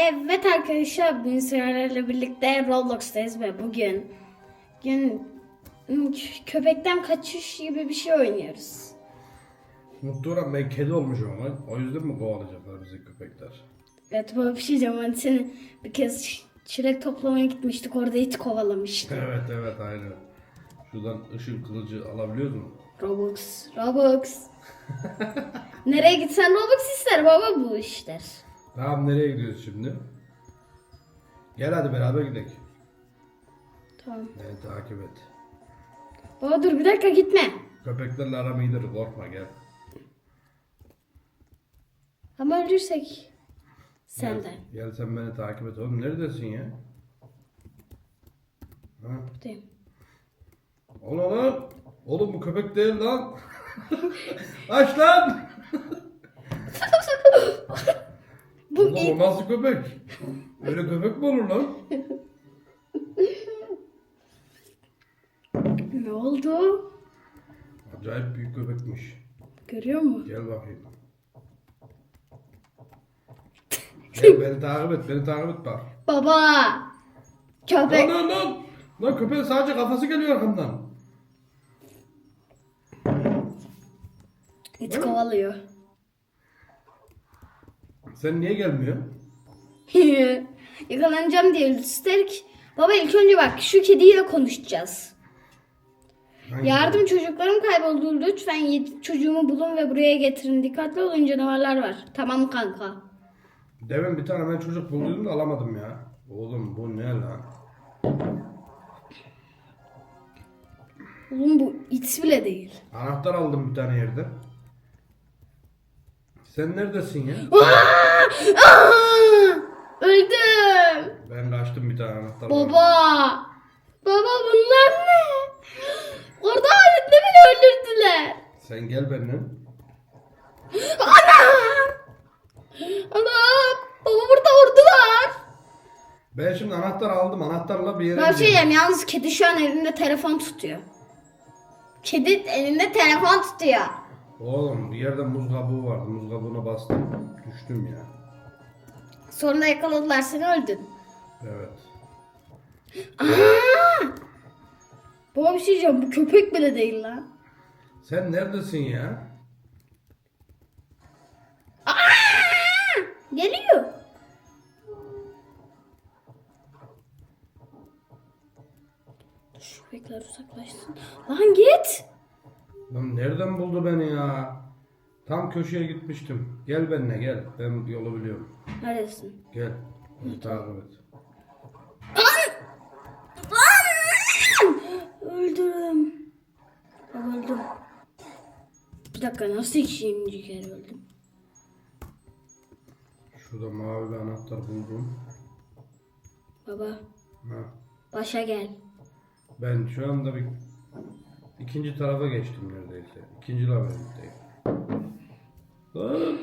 Evet arkadaşlar bugün sizlerle birlikte Roblox'tayız ve bugün gün köpekten kaçış gibi bir şey oynuyoruz. Muhtemelen ben kedi olmuşum lan. O yüzden mi kovalayacaklar bizi köpekler? Evet bu bir şey diyeceğim. Hani seni bir kez çilek toplamaya gitmiştik orada it kovalamıştı. Evet evet aynen. Şuradan ışın kılıcı alabiliyoruz mu? Robux, Robux. Nereye gitsen Robux ister baba bu işler. Tamam nereye gidiyoruz şimdi? Gel hadi beraber gidelim. Tamam. Beni takip et. Baba dur bir dakika gitme. Köpeklerle aram iyidir korkma gel. Ama ölürsek senden. Gel sen beni takip et. Oğlum neredesin ya? Ha? Buradayım. Oğlum lan. Oğlum bu köpek değil lan. Aç lan. Bu Oğlum o nasıl köpek? Öyle köpek mi olur lan? ne oldu? Acayip büyük köpekmiş. Görüyor musun? Gel bakayım. Gel beni takip et, beni takip et bak. Baba. Lan Köpek. lan lan! Lan köpeğin sadece kafası geliyor arkamdan. İt kovalıyor. Sen niye gelmiyor? Yakalanacağım diye üstelik. Baba ilk önce bak şu kediyle konuşacağız. Hangi Yardım çocuklarım kayboldu. Lütfen çocuğumu bulun ve buraya getirin. Dikkatli olun canavarlar var. Tamam kanka. Demin bir tane ben çocuk bulduydum da alamadım ya. Oğlum bu ne lan? Oğlum bu it bile değil. Anahtar aldım bir tane yerde. Sen neredesin ya? Öldüm. Ben kaçtım bir tane anahtar. Baba. Baba bunlar ne? Orada halinde beni öldürdüler. Sen gel benimle. Ana! Ana! Baba burada ordular. Ben şimdi anahtar aldım. Anahtarla bir yere Ben bir şey gideyim. diyeyim yalnız kedi şu an elinde telefon tutuyor. Kedi elinde telefon tutuyor. Oğlum bir yerde muz kabuğu vardı. Muz kabuğuna bastım. Düştüm ya. Sonra yakaladılar seni öldün. Evet. Aa! Baba bir şey diyeceğim bu köpek bile değil lan. Sen neredesin ya? Aa! Geliyor. Şu köpekler uzaklaşsın. Lan git. Lan nereden buldu beni ya? Tam köşeye gitmiştim. Gel benimle gel. Ben yolu biliyorum. Neredesin? Gel. Beni takip et. Öldürdüm. Öldüm. Bir dakika nasıl ikinci kere öldüm? Şurada mavi bir anahtar buldum. Baba Ha. başa gel. Ben şu anda bir ikinci tarafa geçtim neredeyse. İkinci labirentteyim. Lan!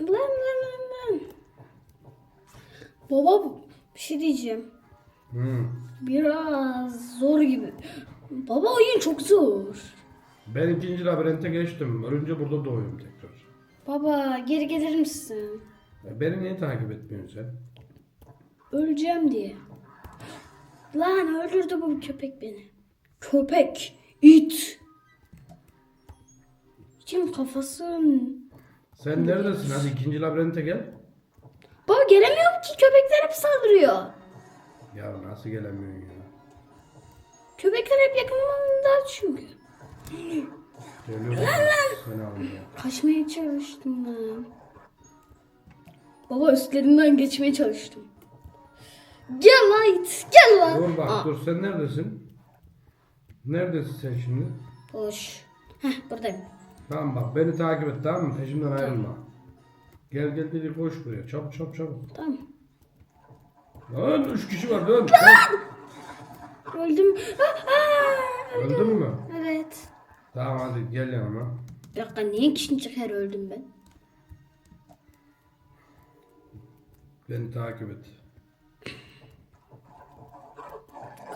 Lan lan lan lan. Baba bir şey diyeceğim. Hı. Biraz zor gibi. Baba oyun çok zor. Ben ikinci labirente geçtim. Ölünce burada doğuyorum tekrar. Baba geri gelir misin? Ya beni niye takip etmiyorsun sen? Öleceğim diye. Lan öldürdü bu köpek beni. Köpek. it. İçim kafasın. Sen neredesin? Hadi ikinci labirente gel. Baba gelemiyorum ki köpekler hep saldırıyor. Ya nasıl gelemiyorsun ya? Köpekler hep yakınımda çünkü. Geliyorum. Seni almaya. Kaçmaya çalıştım ben. Baba üstlerinden geçmeye çalıştım. Gel lan it. Gel lan. Dur bak Aa, dur sen neredesin? Neredesin sen şimdi? Boş. Heh buradayım. Tamam bak beni takip et tamam mı? Peşimden ayrılma. Gel gel dedi koş buraya. Çabuk çabuk çabuk. Tamam. Lan üç kişi var dön. Öldüm. Aa. Öldün mü? Evet. Tamam hadi gel yanıma. Bir dakika niye ikinci kere öldüm ben? Beni takip et.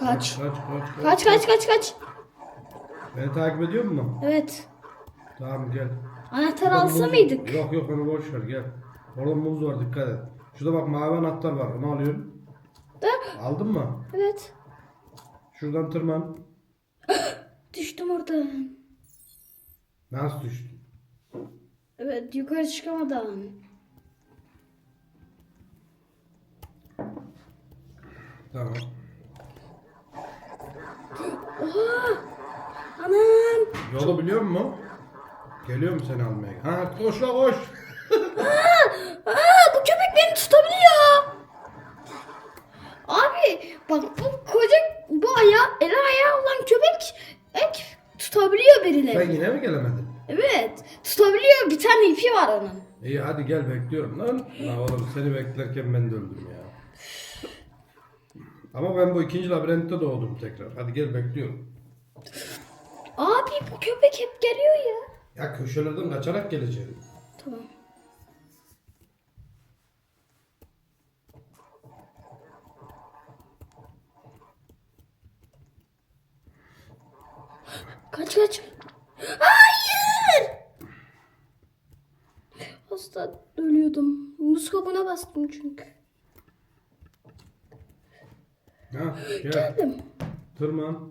Kaç. Kaç kaç kaç. Kaç kaç kaç kaç. Beni takip ediyor musun? Evet. Tamam gel. Anahtarı Burada alsa muz- mıydık? Yok yok onu boş ver gel. Orada muz var dikkat et. Şurada bak mavi anahtar var onu alıyorum. Da, Aldın mı? evet. Şuradan tırman. Düştüm oradan. Nasıl düştün? Evet yukarı çıkamadan. Tamam. Anam. Yolu biliyor musun? Geliyor mu seni almaya? Ha koş la koş. Aa, bu köpek beni tutabiliyor. Abi bak bu koca bu ayağı, el ayağı olan köpek ek, tutabiliyor birileri. Sen yine mi gelemedin? Evet tutabiliyor bir tane ipi var onun. İyi hadi gel bekliyorum lan. La oğlum seni beklerken ben de öldüm ya. Ama ben bu ikinci labirentte doğdum tekrar. Hadi gel bekliyorum. Abi bu köpek hep geliyor ya. Ya köşelerden kaçarak geleceğim. Tamam. Kaç kaç. Hayır. Hasta ölüyordum. Muz kabuğuna bastım çünkü. Ha gel. Geldim. Tırman.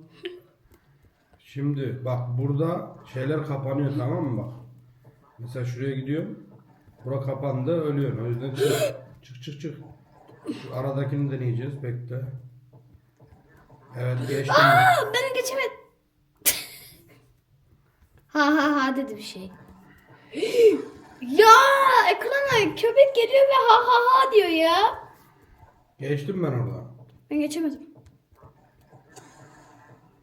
Şimdi bak burada şeyler kapanıyor tamam mı bak. Mesela şuraya gidiyorum. Bura kapandı ölüyorsun. O yüzden çık. Çık çık çık. Şu aradakini deneyeceğiz. Bekle. Evet geçtim. Aa, ben geçemedim. ha ha ha dedi bir şey. ya ekrana köpek geliyor ve ha ha ha diyor ya. Geçtim ben orada. Ben geçemedim.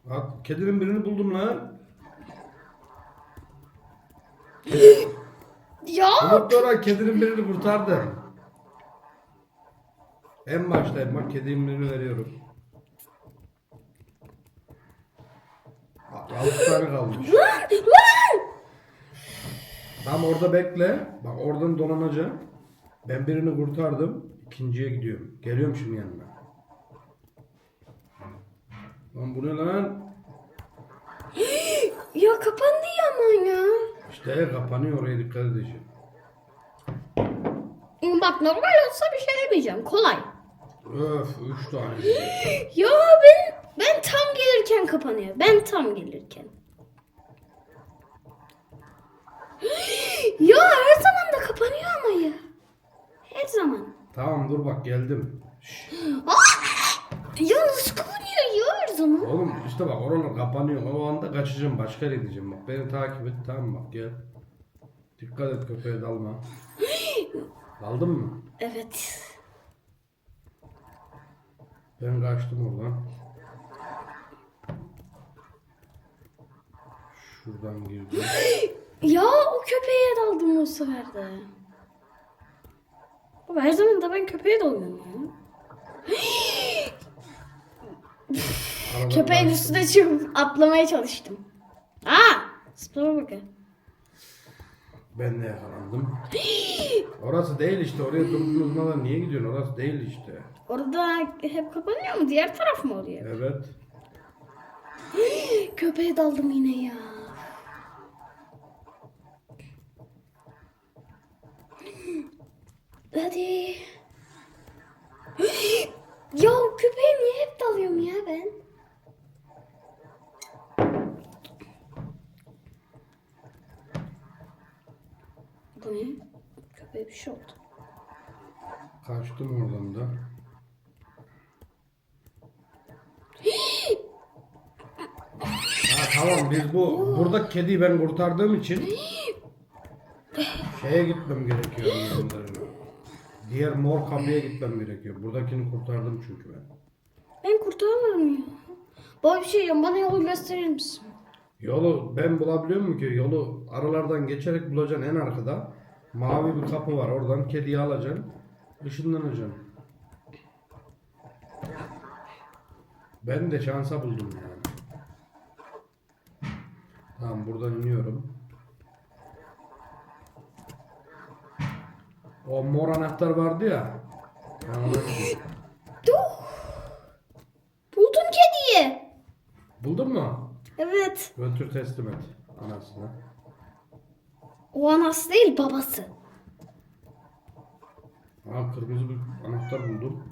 Bak kedinin birini buldum lan. Ya Umut Dora kedinin birini kurtardı. En baştayım bak kedinin birini veriyorum. Altı tane kalmış. Tam orada bekle. Bak oradan donanacağım. Ben birini kurtardım. İkinciye gidiyorum. Geliyorum şimdi yanına. Lan bu ne lan? Ya kapandı ya aman ya. İşte kapanıyor oraya dikkat edeceğim. Bak normal olsa bir şey demeyeceğim. Kolay. Öf üç tane. Ya ben ben tam gelirken kapanıyor. Ben tam gelirken. ya her zaman da kapanıyor ama ya. Her zaman. Tamam dur bak geldim. Ya nasıl kapanıyor zaman? Oğlum işte bak oralar kapanıyor. O anda kaçacağım başka yere gideceğim. Bak beni takip et tamam bak gel. Dikkat et köpeğe dalma. Daldın mı? Evet. Ben kaçtım oradan. Şuradan girdim. Ya o köpeğe daldım o sefer de. Baba her zaman da ben köpeğe dalıyorum ya. Köpeğin üstüne çıkıp atlamaya çalıştım. Aa! Zıplama bakın. Ben de yakalandım. Orası değil işte. Oraya durdurmadan niye gidiyorsun? Orası değil işte. Orada hep kapanıyor mu? Diğer taraf mı oluyor? Evet. Köpeğe daldım yine ya. Hadi. ya köpeğe niye hep dalıyorum ya ben? Ne? Köpeğe bir şey oldu. Kaçtım oradan da. Ha tamam biz bu burada kediyi ben kurtardığım için şeye gitmem gerekiyor. onların. Diğer mor kapıya gitmem gerekiyor. Buradakini kurtardım çünkü ben. Ben kurtaramadım ya. Baba bir şey diyeceğim. Bana yolu gösterir misin? Yolu ben bulabiliyor muyum ki? Yolu aralardan geçerek bulacaksın en arkada. Mavi bir kapı var. Oradan kediyi alacaksın. Işınlanacaksın. Ben de şansa buldum yani. Tamam buradan iniyorum. O mor anahtar vardı ya. Dur. Buldum kediyi. Buldun mu? Evet. Götür teslim et anasına. O anası değil babası. Aa kırmızı bir anahtar buldum.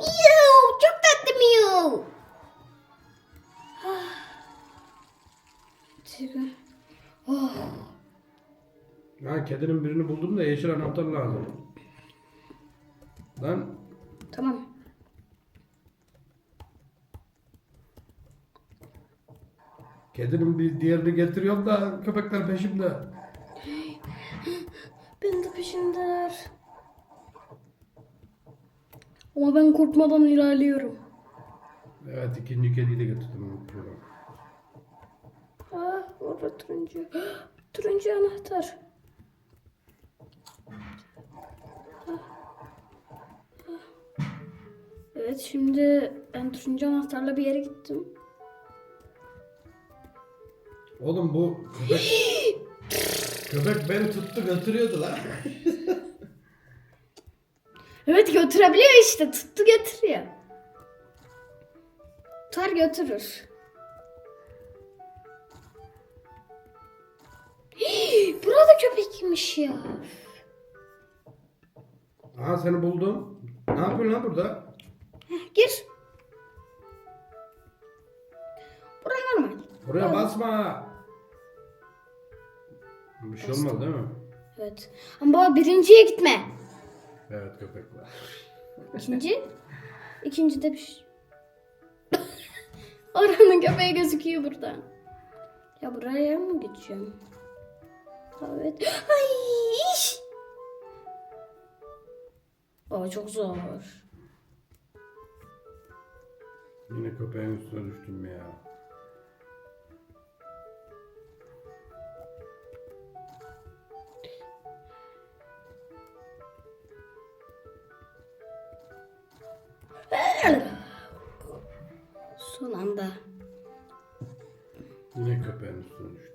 Miyav, çok tatlı miyav. Çünkü- Oh, Ha kedinin birini buldum da yeşil anahtar lazım. Lan tamam. kedinin bir diğerini getiriyorum da köpekler peşimde. Peşindeler. Ama ben korkmadan ilerliyorum. Evet ikinci kediyi de getirdim unutuyorum. Ah, orada turuncu. Turuncu anahtar. Evet şimdi ben turuncu anahtarla bir yere gittim. Oğlum bu köpek köpek beni tuttu götürüyordu lan. Evet götürebiliyor işte tuttu getiriyor. Tutar götürür. Hii, Burada köpekmiş ya. Aha seni buldum. Ne yapıyorsun lan burada? Heh, Gir. Bura normal. Buraya basma. Bir şey olmaz değil mi? Evet. Ama baba birinciye gitme. Evet köpek var. İkinci. İkinci de bir şey. Oranın köpeği gözüküyor buradan. Ya buraya mı geçeceğim? Evet. Ay. Baba çok zor. Yine köpeğin üstüne düştüm ya.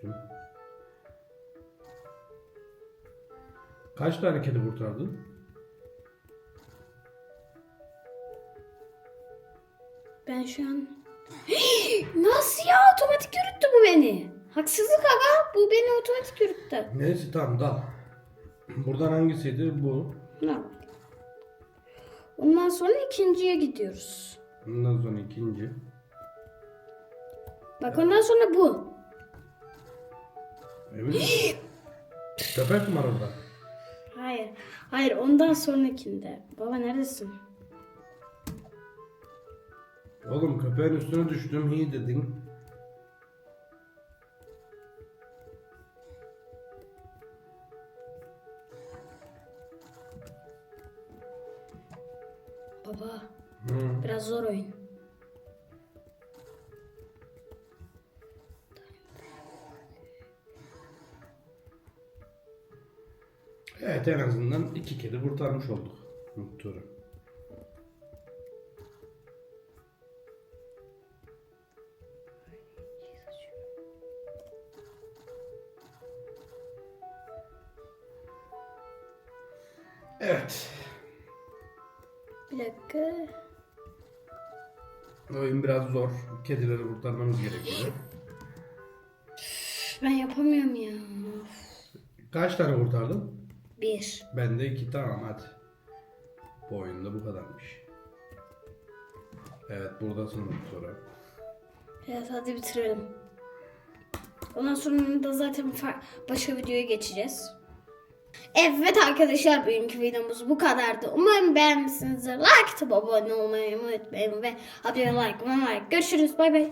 Düştüm. Kaç tane kedi kurtardın? Ben şu an... Nasıl ya? Otomatik yürüttü bu beni. Haksızlık aga. Bu beni otomatik yürüttü. Neyse tamam dal. Buradan hangisiydi? Bu. Normal. Ondan sonra ikinciye gidiyoruz. Ondan sonra ikinci. Bak ondan sonra bu. Misin? Köpek mi var orada? Hayır. Hayır ondan sonrakinde. Baba neredesin? Oğlum köpeğin üstüne düştüm iyi dedin. Evet en azından iki kedi kurtarmış olduk. Muhtarım. Evet. Bir dakika. Oyun biraz zor. Kedileri kurtarmamız gerekiyor. Ben yapamıyorum ya. Kaç tane kurtardın? Bir. Ben de iki tamam hadi. Bu oyunda bu kadarmış. Evet buradasın sonra. Evet hadi bitirelim. Ondan sonra da zaten başka videoya geçeceğiz. Evet arkadaşlar bugünkü videomuz bu kadardı. Umarım beğenmişsinizdir. Like atıp abone olmayı unutmayın ve abone like, like. Görüşürüz. Bay bay.